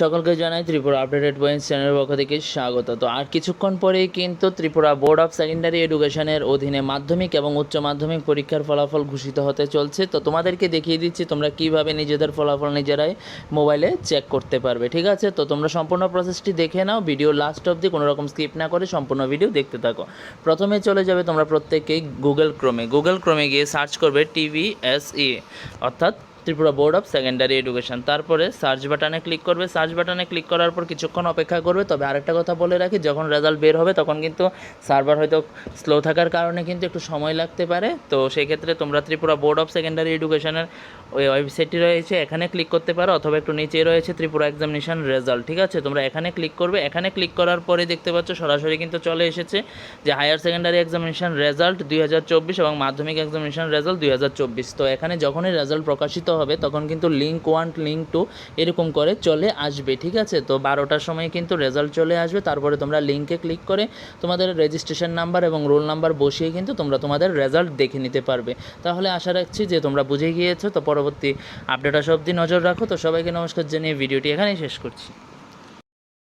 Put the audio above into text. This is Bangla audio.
সকলকে জানাই ত্রিপুরা আপডেটেড পয়েন্টস চ্যানেলের পক্ষ থেকে স্বাগত। তো আর কিছুক্ষণ পরেই কিন্তু ত্রিপুরা বোর্ড অফ সেকেন্ডারি এডুকেশনের অধীনে মাধ্যমিক এবং উচ্চ মাধ্যমিক পরীক্ষার ফলাফল ঘোষিত হতে চলছে। তো তোমাদেরকে দেখিয়ে দিচ্ছি তোমরা কীভাবে নিজেদের ফলাফল নিজেরাই মোবাইলে চেক করতে পারবে, ঠিক আছে? তো তোমরা সম্পূর্ণ প্রসেসটি দেখে নাও ভিডিও লাস্ট অবধি কোনো রকম স্কিপ না করে সম্পূর্ণ ভিডিও দেখতে থাকো। প্রথমে চলে যাবে তোমরা প্রত্যেকেই গুগল ক্রোমে গুগল ক্রোমে গিয়ে সার্চ করবে টিভিএসই অর্থাৎ Tripura board of secondary education. তারপরে সার্চ বাটনে ক্লিক করবে। সার্চ বাটনে ক্লিক করার পর কিছুক্ষণ অপেক্ষা করবে। তবে আরেকটা কথা বলে রাখি, যখন রেজাল্ট বের হবে তখন কিন্তু সার্ভার হয়তো স্লো থাকার কারণে কিন্তু একটু সময় লাগতে পারে। তো সেই ক্ষেত্রে তোমরা ত্রিপুরা বোর্ড অফ সেকেন্ডারি এডুকেশনের ওই ওয়েবসাইটটি রয়েছে, এখানে ক্লিক করতে পারো। অথবা একটু নিচে রয়েছে ত্রিপুরা এক্সামিনেশন রেজাল্ট, ঠিক আছে? তোমরা এখানে ক্লিক করবে। এখানে ক্লিক করার পরে দেখতে পাচ্ছ সরাসরি কিন্তু চলে এসেছে যে হায়ার সেকেন্ডারি এক্সামিনেশন রেজাল্ট দুই হাজার চব্বিশ এবং মাধ্যমিক এক্সামিনেশন রেজাল্ট দুই হাজার চব্বিশ। তো এখানে যখনই রেজাল্ট প্রকাশিত হবে, তখন কিন্তু লিঙ্ক ওয়ান লিঙ্ক টু এরকম করে চলে আসবে, ঠিক আছে? তো বারোটার সময় কিন্তু রেজাল্ট চলে আসবে, তারপরে তোমরা লিঙ্কে ক্লিক করে তোমাদের রেজিস্ট্রেশন নাম্বার এবং রোল নাম্বার বসিয়ে কিন্তু তোমরা তোমাদের রেজাল্ট দেখে নিতে পারবে। তাহলে আশা রাখছি যে তোমরা বুঝে গিয়েছো, তো পরবর্তী আপডেট আসা অবধি নজর রাখো, তো সবাইকে নমস্কার জানিয়ে ভিডিওটি এখানেই শেষ করছি।